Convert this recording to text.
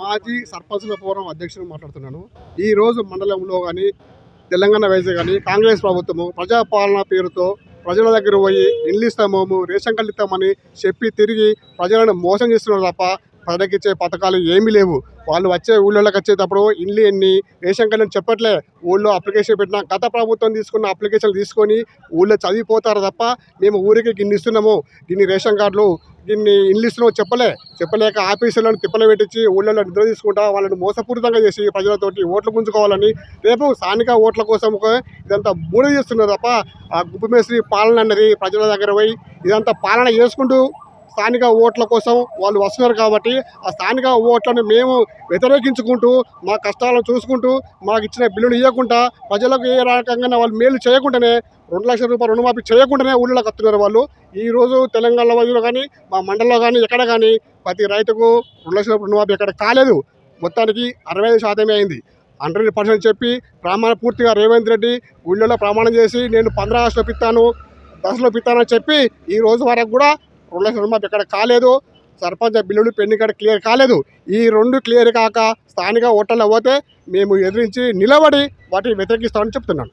మాజీ సర్పంచుల ఫోరం అధ్యక్షుడు మాట్లాడుతున్నాను. ఈ రోజు మండలంలో కానీ తెలంగాణ వైద్య కానీ కాంగ్రెస్ ప్రభుత్వము ప్రజాపాలన పేరుతో ప్రజల దగ్గర పోయి ఇల్లు ఇస్తామేమో రేషన్ కార్డు ఇస్తామని చెప్పి తిరిగి ప్రజలను మోసం చేస్తున్నారు తప్ప ప్రజలకు పథకాలు ఏమీ లేవు. వాళ్ళు వచ్చే ఊళ్ళోకి వచ్చేటప్పుడు ఇల్లు ఎన్ని రేషన్ కార్డు అని చెప్పట్లే. ఊళ్ళో అప్లికేషన్ పెట్టిన గత ప్రభుత్వం తీసుకున్న అప్లికేషన్లు తీసుకొని ఊళ్ళో చదివిపోతారు తప్ప మేము ఊరికి గిన్ని ఇస్తున్నాము. గిన్ని రేషన్ కార్డులు గిన్ని ఇల్లు చెప్పలే. చెప్పలేక ఆఫీసులను తిప్పలు పెట్టించి ఊళ్ళలో నిద్ర తీసుకుంటా వాళ్ళని మోసపూరితంగా చేసి ప్రజలతోటి ఓట్లు గుంజుకోవాలని రేపు స్థానిక ఓట్ల కోసం ఇదంతా బూడ చేస్తున్నారు తప్ప ఆ గుప్పమేశ్వరి పాలన అన్నది ప్రజల దగ్గర పోయి ఇదంతా పాలన చేసుకుంటూ స్థానిక ఓట్ల కోసం వాళ్ళు వస్తున్నారు కాబట్టి ఆ స్థానిక ఓట్లను మేము వ్యతిరేకించుకుంటూ మా కష్టాలను చూసుకుంటూ మాకు ఇచ్చిన బిల్లులు ఇవ్వకుండా ప్రజలకు ఏ రకంగా వాళ్ళు మేలు చేయకుండానే రెండు లక్షల రూపాయలు రుణమాఫీ చేయకుండానే ఊళ్ళోకి వస్తున్నారు వాళ్ళు. ఈ రోజు తెలంగాణ వైద్యులు కానీ మా మండలంలో కానీ ఎక్కడ కానీ ప్రతి రైతుకు రెండు లక్షల రుణమాఫీ ఎక్కడ కాలేదు. మొత్తానికి అరవై ఐదు శాతమే అయింది. హండ్రెడ్ పర్సెంట్ చెప్పి ప్రమాణ పూర్తిగా రేవంత్ రెడ్డి ఊళ్ళో ప్రమాణం చేసి నేను పంద్రా ఆగస్టులో పిత్తాను దశలో పిత్తానని చెప్పి ఈ రోజు వరకు కూడా రెండు లక్షల రుణమాఫీ ఎక్కడ కాలేదు. సర్పంచ్ బిల్లులు పెండింగ్ ఇక్కడ క్లియర్ కాలేదు. ఈ రెండు క్లియర్ కాక స్థానిక ఓటర్లు పోతే మేము ఎదిరించి నిలబడి వాటిని వ్యతిరేకిస్తామని చెప్తున్నాను.